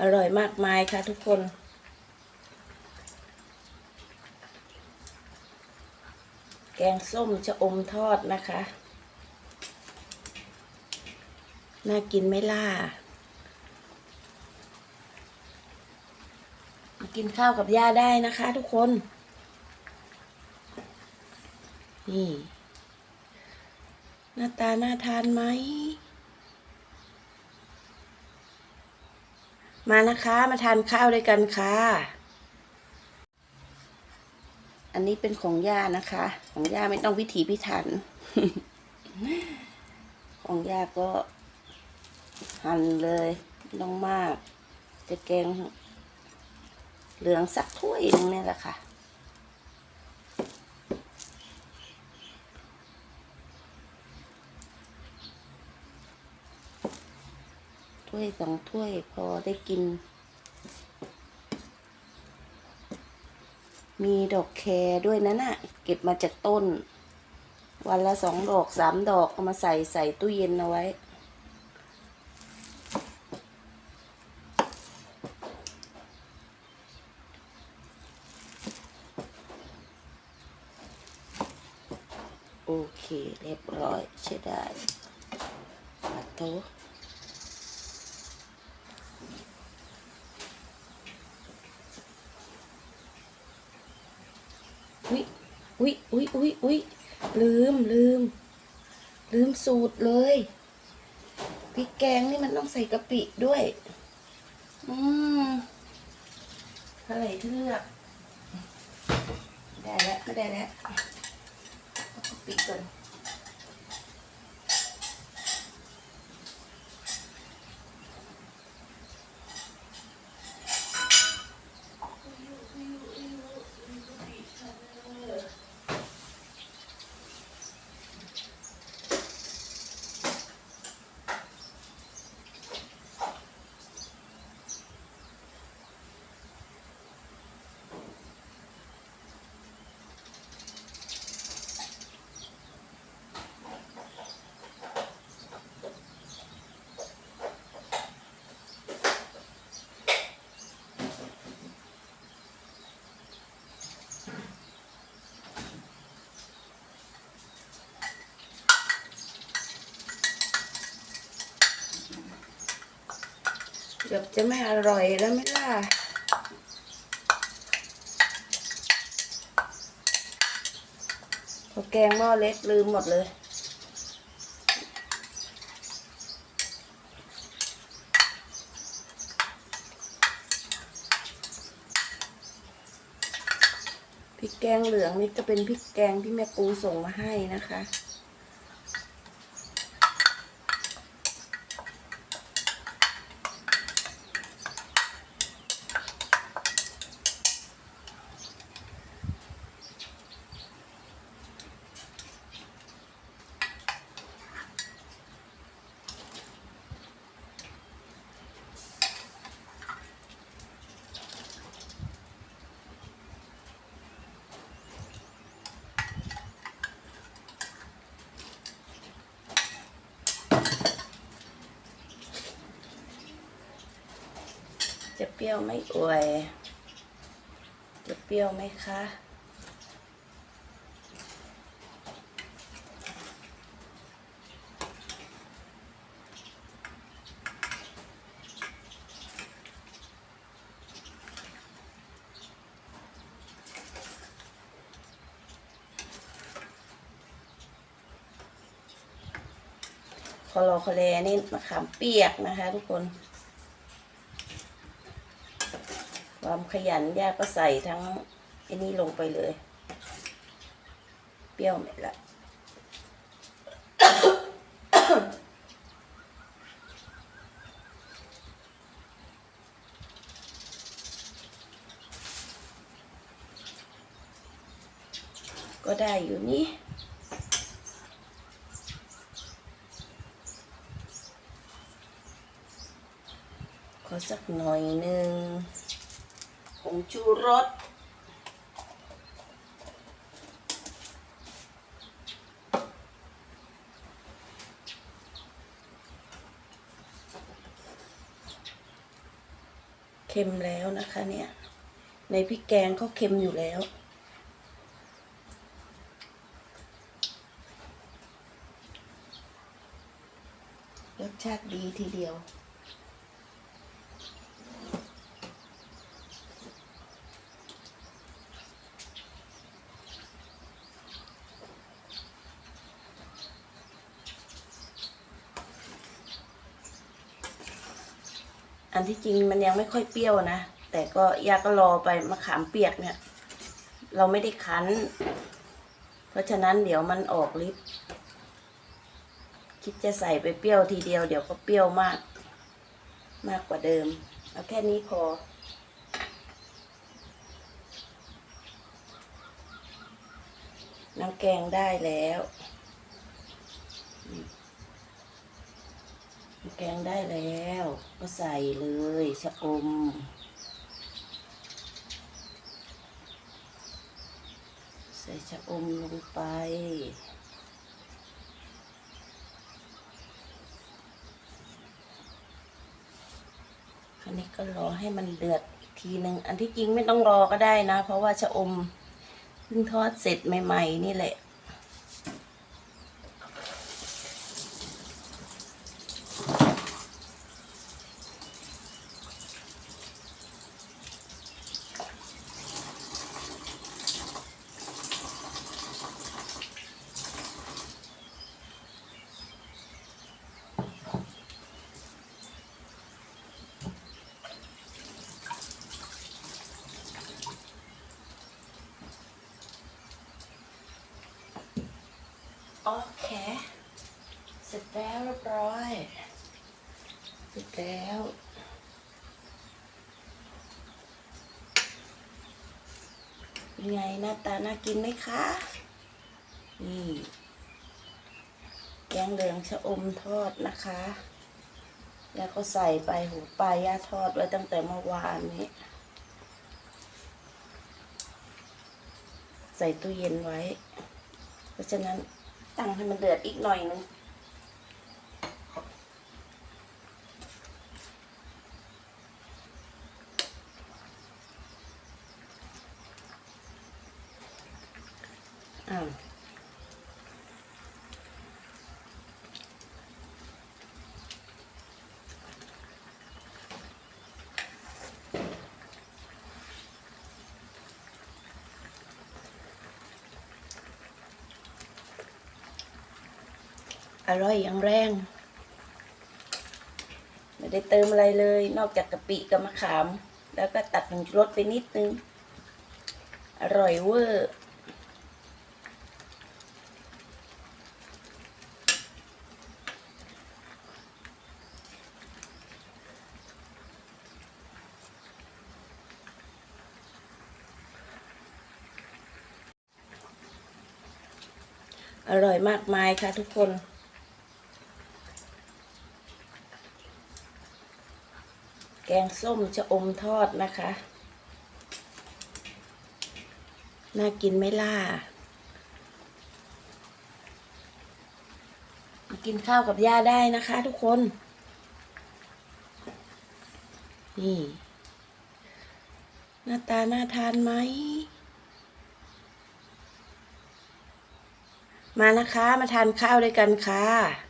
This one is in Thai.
อร่อยมากมายค่ะทุกคนแกงส้มชะอมทอดนะคะ น่ากินไม่ล่า กินข้าวกับย่าได้นะคะทุกคน นี่ หน้าตาน่าทานไหม มานะคะมาทานข้าวด้วยกันค่ะ อันนี้เป็นของย่านะคะ ของย่าไม่ต้องวิถีพิถัน ของย่าก็หั่นเลยไม่ต้องมาก จะแกงเหลืองสักถ้วยหนึงเนี่ยแหละค่ะ ถ้วยสองถ้วยพอได้กิน มีดอกแครด้วยนะน่ะ เก็บมาจากต้น วันละสองดอกสามดอกเอามาใส่ใส่ตู้เย็นเอาไว้โอเค เรียบร้อยใช้ได้ปัดโต๊ะ อุ๊ย อุ๊ยอุ๊ยอุ๊ยอุ๊ยลืมลืม ลืมสูตรเลยพริกแกงนี่มันต้องใส่กะปิด้วย อืมเท่าไหร่ที่เลือกได้แล้วก็ได้แล้วกะปิก่อน จะไม่อร่อยแล้วไหมล่ะพอแกงหม้อเล็กลืมหมดเลยพริกแกงเหลืองนี่จะเป็นพริกแกงที่แม่ปูส่งมาให้นะคะ ปรี้ยวไม่อวย จะเปรี้ยวไหมคะ คอรอคอเลนี่มะขามเปียกนะคะทุกคน ความขยันย่าก็ใส่ทั้งไอ้นี่ลงไปเลย เปรี้ยวไหมละก็ได้อยู่นี่ขอสักหน่อยหนึ่ง งชูรสเค็มแล้วนะคะเนี่ย ในพริกแกงก็เค็มอยู่แล้ว รสชาติดีทีเดียว นที่จริงมันยังไม่ค่อยเปรี้ยวนะ แต่ก็ยาก็รอไปมะขามเปียกเนี่ย เราไม่ได้คั้น เพราะฉะนั้นเดี๋ยวมันออกฤทธิ์คิดจะใส่ไปเปรี้ยวทีเดียวเดี๋ยวก็เปรี้ยวมาก มากกว่าเดิม เอาแค่นี้พอน้ำแกงได้แล้วน้ำ แกงได้แล้ว ก็ใส่เลยชะอม ใส่ชะอมลงไปคราวนี้ก็รอให้มันเดือดอีกทีหนึ่งอันที่จริงไม่ต้องรอก็ได้นะ เพราะว่าชะอมเพิ่งทอดเสร็จใหม่ ๆ นี่แหละ โอเค เสร็จแล้วเรียบร้อย เสร็จแล้วเป็นไงหน้าตาน่ากินไหมคะ นี่ แกงเหลืองชะอมทอดนะคะ แล้วก็ใส่ไปหูปลายย่าทอดไว้ตั้งแต่เมื่อวานนี้ ใส่ตู้เย็นไว้ เพราะฉะนั้น ตั้งให้มันเดือดอีกหน่อยนึง อ้าว อร่อยอย่างแรง ไม่ได้เติมอะไรเลย นอกจากกะปิกับมะขาม แล้วก็ตัดผงชูรสไปนิดนึง อร่อยเวอร์อร่อยมากมายค่ะทุกคน แกงส้มชะอมทอดนะคะ น่ากินไหมล่ะมากินข้าวกับย่าได้นะคะทุกคน นี่ หน้าตาน่าทานไหม มานะคะ มาทานข้าวด้วยกันค่ะ